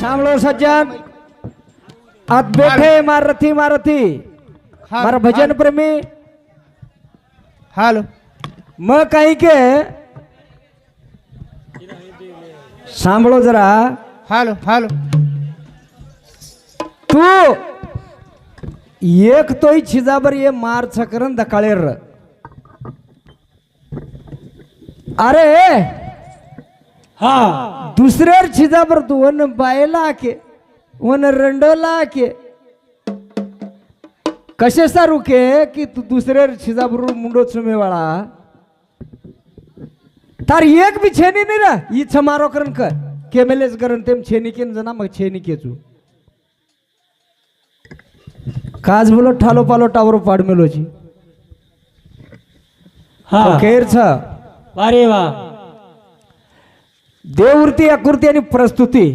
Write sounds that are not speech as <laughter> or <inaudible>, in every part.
सांभळो सज्जन आत बैठे मारथी मारथी मार भजन प्रेमी। हालो। मग काही के? सांभळो जरा। Hello hello. तू एक तोही छिजाबर ये मार छकरन दकाळेर अरे हा. दुसऱ्यार छिजाबर तू. वन बायला के वन रंडला के कसे सारू के की तू दुसऱ्यार छिजाबर मुंडो चुमेवाळा तार एक बी छेनी नाही रा इच्छा मारो करन कर. केमेलेच करन तेम छेनी केन जना मग छेनी केचू. काज बोलो ठालो पालो टावरो पाड मेलोची. हा. केर छ अरे वा. देवृत्ती आकृती आणि प्रस्तुती.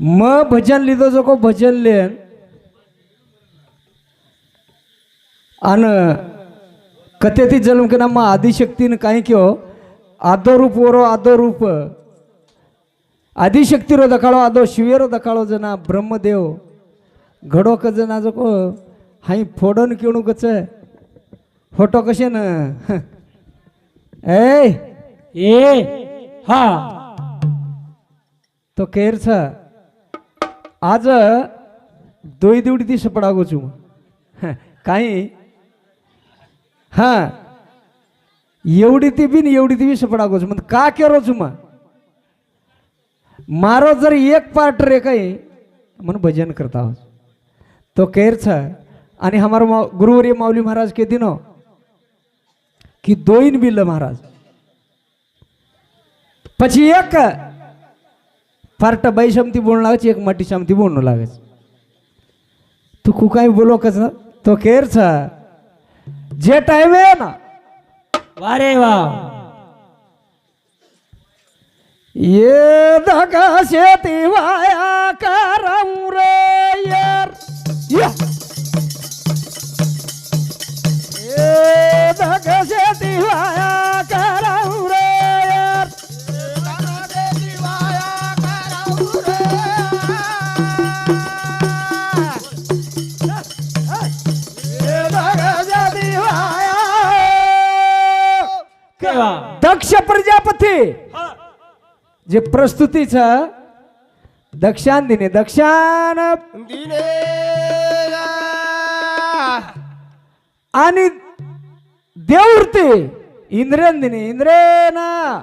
म भजन लिहितो जो को भजन लेन. आणि कथेती जन्म के मग आदिशक्तीनं काही किंवा आदो रूप वरो आदो रूप आदिशक्ती रो दखाळो आदो शिवेरो दखाळो जना ब्रह्मदेव. घडो क जना जो को हाई फोडन किणू कच फोटो कशे न? <laughs> ए ए हा તો કેર છે આજ દોઈ દીવડીથી સપડાગો છું काही हा एवढी ती बी न एवढी ती बी सपडागो છું म्हणजे का केरो છું मग मारो जर एक पार्ट रे काही म्हणून भजन करता आहोत तो केर छ आणि हमारो मा गुरुवर्य माऊली महाराज के दिनो की दोईन बिल महाराज પછી એક ફાર્ટ બાઈ ક્ષમતી લાગે છે એક મટી ક્ષમતી બોલણું લાગે છે તું કુકાઈ બોલો કે તો કેર છે જે ટાઈમે ને વારે વાહ ये दगा शेती वाया करम रे यार ये दगा शेती वाया करम रे दक्ष प्रजापती. जे प्रस्तुतीचं दक्षान दिने दक्षान आणि देवृती इंद्रेन. दिने इंद्रेना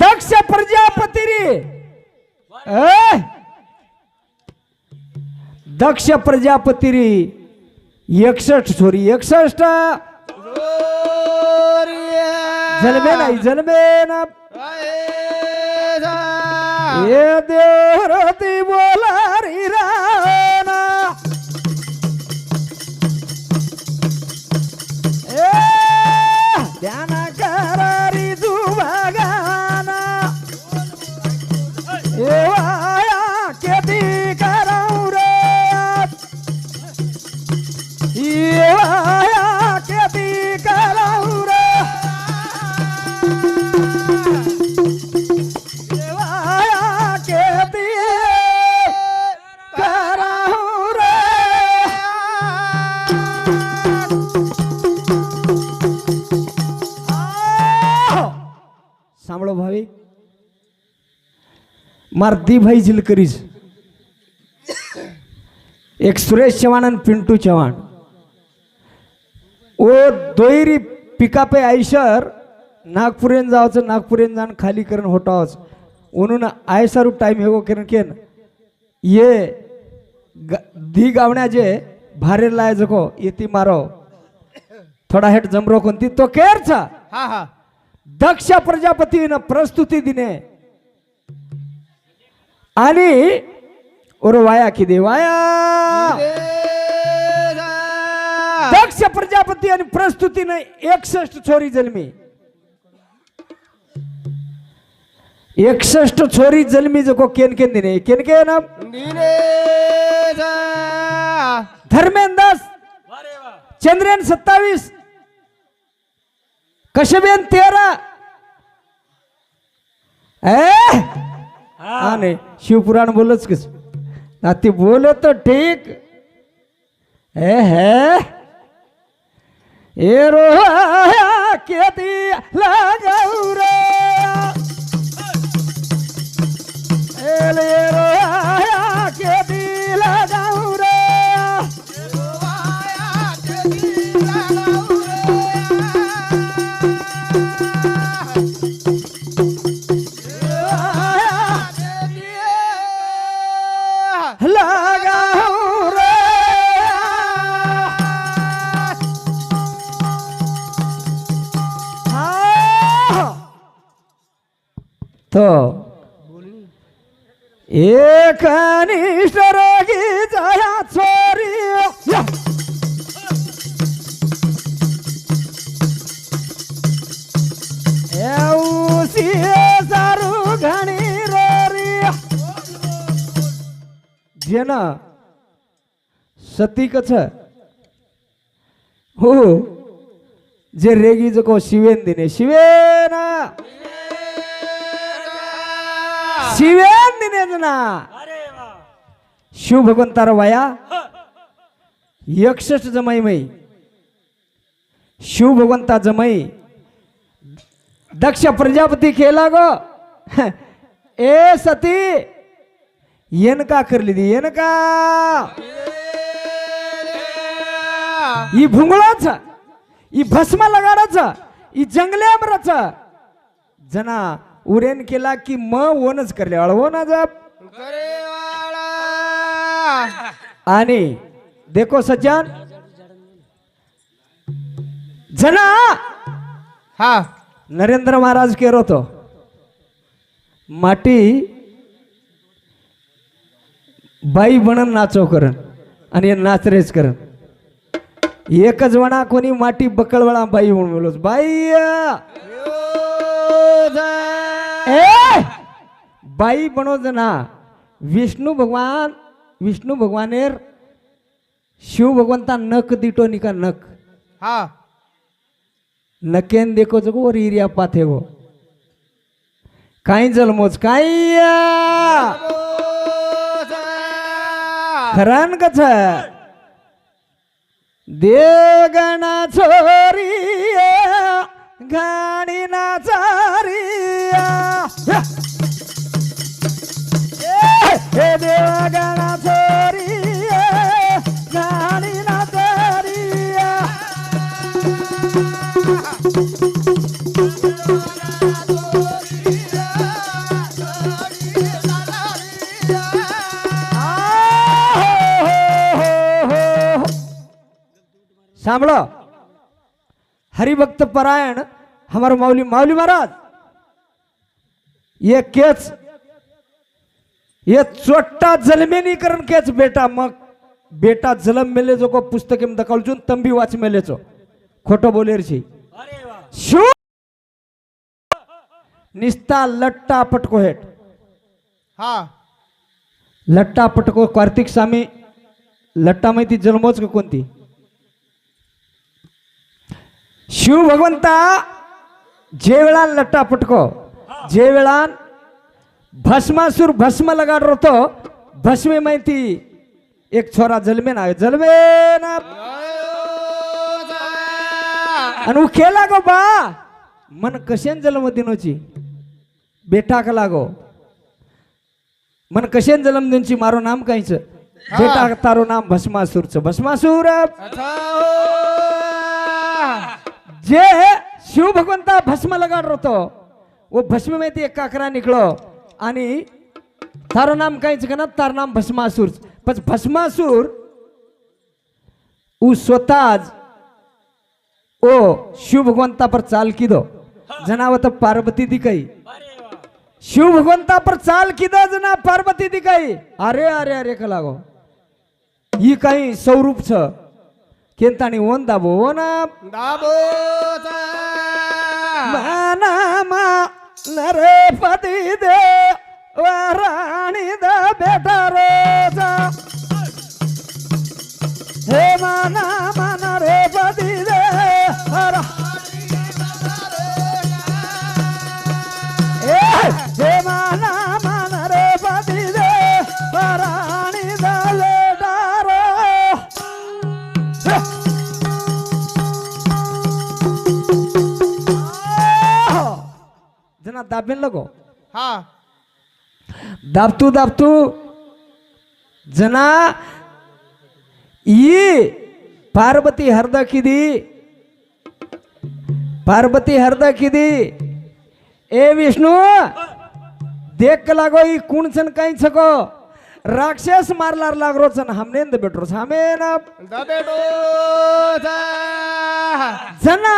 दक्ष प्रजापती रे. ए? दक्ष प्रजापती रे. एकसष्ट छोरी एकसष्ट. जन्मे नाही जन्मे ना मारतीभाई झिलकरीज. एक सुरेश चव्हाण आणि पिंटू चव्हाण. ओ दोयरी पिकापे आयशर नागपुरेन जावचं नागपुरेन जाण खाली करण होटावच. म्हणून आय सारू टाईम हेगो करण केन ये गा, दी गावण्याचे भारे लाय जको येती मारो. थोडा हेट जमरो कोणती? तो केरचा. हा हा. दक्ष प्रजापतीनं प्रस्तुती दिने. आणि ओर वाया की दे वाया. दक्ष प्रजापती आणि प्रस्तुतीने एकसष्ट छोरी जन्मी. एकसष्ट छोरी जन्मी जको केन केन दिने. केन केन धर्मेंदास चंद्रेन सत्तावीस. कशबेन तेरा. ए? हा. नाही शिवपुराण बोलच कस ना ती बोल तो ठीक. ए है. ए रो केती लगाऊ रे एक एकनिष्ठ रोगी जया छोरी एवसी सारू घणी रोरी. जेना सती कछ हो, हो. जे रेगी जको शिवेन दिने. शिवेना! शिव्यान निवेदना शिव भगवंतार वाया यक्षस जमाई मई. शिव भगवंता जमाई. दक्ष प्रजापति खेला गो. ए सती येन का करली थी येन का? ही भुंगळाच ही भस्म लगाडाच ही था जना उरेन केला की म ओनच करले. अळवो ना जप. आणि देखो सज्जन. जना हा. नरेंद्र महाराज केरो तो माटी बाई बनन नाचो करन आणि नाचरेच करन एकच वणा कोणी माटी बकळवळा बाई म्हणून बोलोस बाई ए! बाई बनोज ना. विष्णू भगवान विष्णू भगवानेर शिव भगवंता नक दिटो निका नक हा. नकेन देखो जगो वर इरिया पाथे वो. काही जलमोज काही खरान कछ देगणा छोरी गाणी नाचारिया हे देवगणा छोरी गाणी नाचारिया સાંભળો હરિભક્ત પરાયણ हमारा माऊली माऊली महाराज ये केच ये चोट्टा जलमेनीकरण केच बेटा मग बेटा जलम मेले जो को पुस्तक एम दकालचून तंबी वाच मेलेचो. खोटो बोलेरची अरे वा. शू! निस्ता लट्टा पटको हेट. हा. लट्टा पटको कार्तिक स्वामी लट्टा माहिती जन्मोच का कोणती? शिव भगवंता जे वेळान लट्टा पटको जे वेळान भस्मासूर भस्म लगाड होतो भस्मे माहिती एक छोरा जलमे ना जलमे ना आणि केला गो बा। मन कशेन जन्म दिनोची? बेटा का लागो। मन कशेन जन्म दिनची? मारो नाम काहीच? बेटा तारो नाम भस्मासूरचं। भस्मासूर जे शिव भगवंता भस्म लगाड होतो वो भस्म माहिती एक काकरा निकलो आणि तारो नाम काहीच का ना? तार नाम भस्मासूर. पण भस्मासूर उ स्वतःच ओ शिव भगवंता पर चाल किदो. जनावत पार्वती दिकाई शिव भगवंता पर चाल किदो जना पार्वती दिकाई अरे अरे अरे का लागो. ही काही स्वरूप छ. केंताणी ओन दाबो ओना मानामा नरेपती दे वाराणी द बेटा रोजा. हे माना. দাববেন লগো हा. दाबतू दाबतू. जना ई पार्वती हरदा किदी? पार्वती हरदा किदी? ए विष्णू देख लागो ई कुण सन कई सको राक्षस मारला लागरो सन हमने न बेटरो सामे ना द जना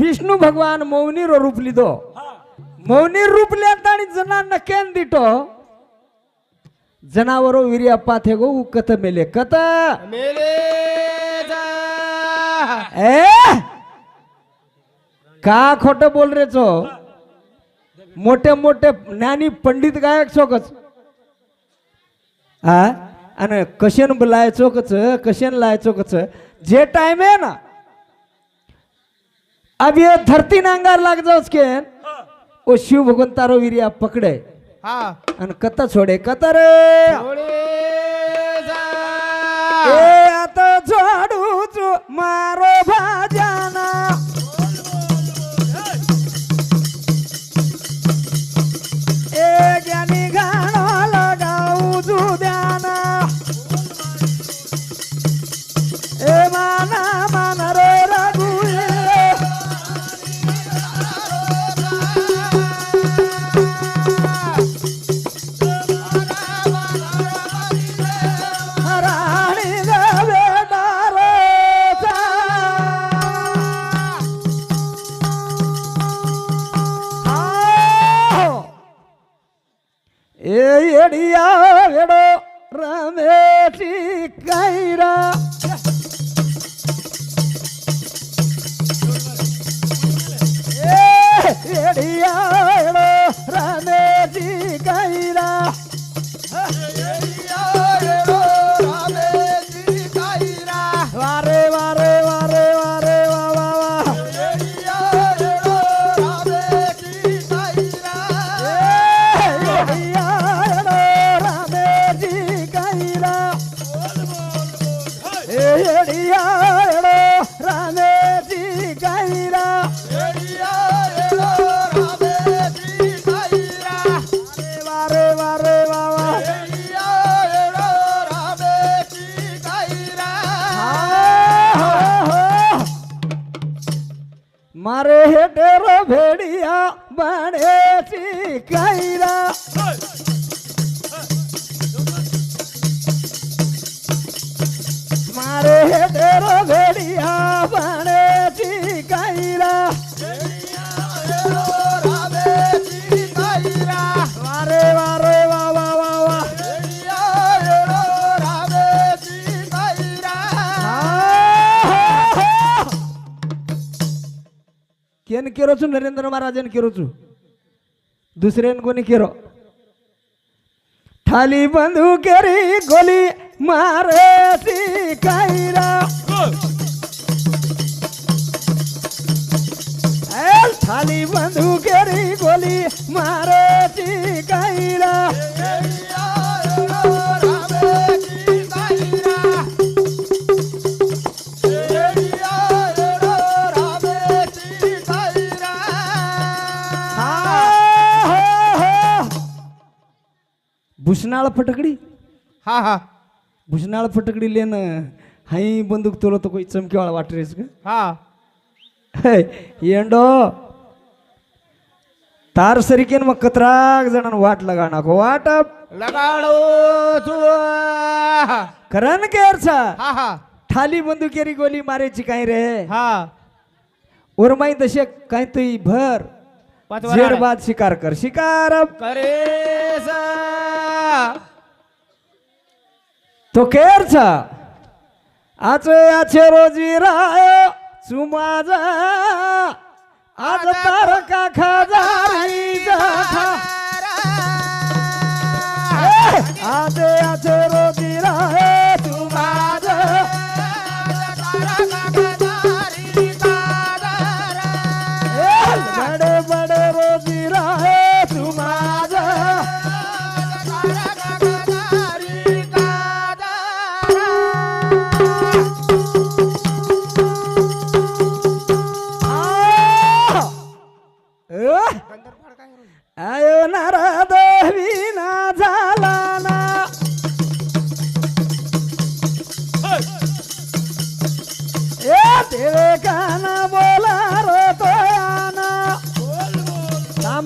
विष्णु भगवान मौनी रो रूप लिदो जना नकेन दिटो. जनावरो वीर्यप्पा थेगो उ कत मेले. कत? मेले जा. ए? का खोट बोल रे चो? मोठे मोठे ज्ञानी पंडित गायक चोकच. हा आणि कशेन लायचो कच कशेन लायचो कच जे टाइम आहे ना. अब ये धरती नांगार लाग जाओच के ओ शिव भगवंतारो वीर्या पकडे। हा. आणि कत छोडे कत रे। आता झाडूच मारो भाजाना केरोचू नरेंद्र महाराजांनी केरोचू दुसऱ्यान कोणी केरो ठाली बंधू केरी गोली मारती कायरा ठाली बंधू केरी गोली मारती कायरा भुसनाळ फटकडी हा हा भुसनाळ फटकडी लेन हाई बंदूक तोलो तो कोई चमकीवाळा वाटरेस का हा ಹೇ, ఏండో ತಾರ್ ಸರಿಕೇನ್ ಮಕ್ಕತ್ರಾಗ ಜನ ವಾಟ್ ಲಗಾಣಕ ವಾಟ लगाडो तू करन केरचा हा हा ठाली बंदुकेरी गोली मारायची काय रे हा उरमाई तसे काय तुई भर पाचवा राडा. बाद शिकार कर शिकार. करेसा. तो केरचा. आज याचे रोजी राय चुमाजा आज तार का खाजारी जाखा आज याचे रोजी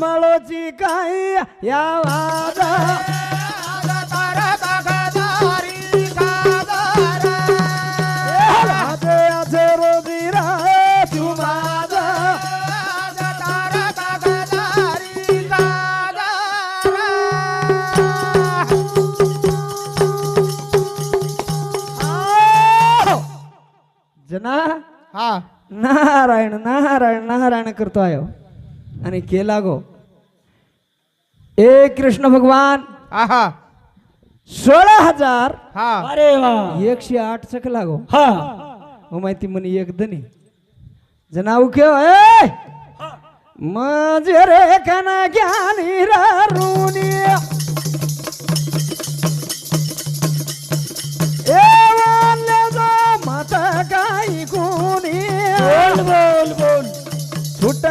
तोची काही या वादा! जना हा. नारायण नारायण नारायण करतो आहे आणि केला गो ए कृष्ण भगवान आहा. सोळा हजार हा एकशे आठ चक लागो. हा. माहिती म्हणे एक दनी जनाऊ केव ए! माझे रे कना ज्ञानी रुनी. मत काही कोणी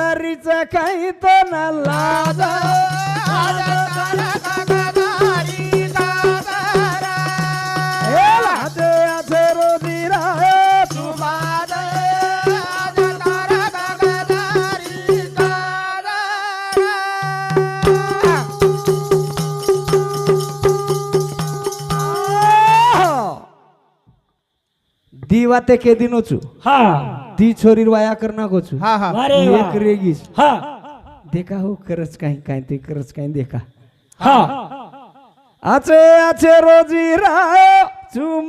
बोल बोल बोल सुटारीच काही तर न तू हा छोरी वाया कर नागोचू हा हा. वा एक रेगीस. हा. देखा हो करच काही काय ते करच काही देखा. हा. आचे आचे रोजी राव तू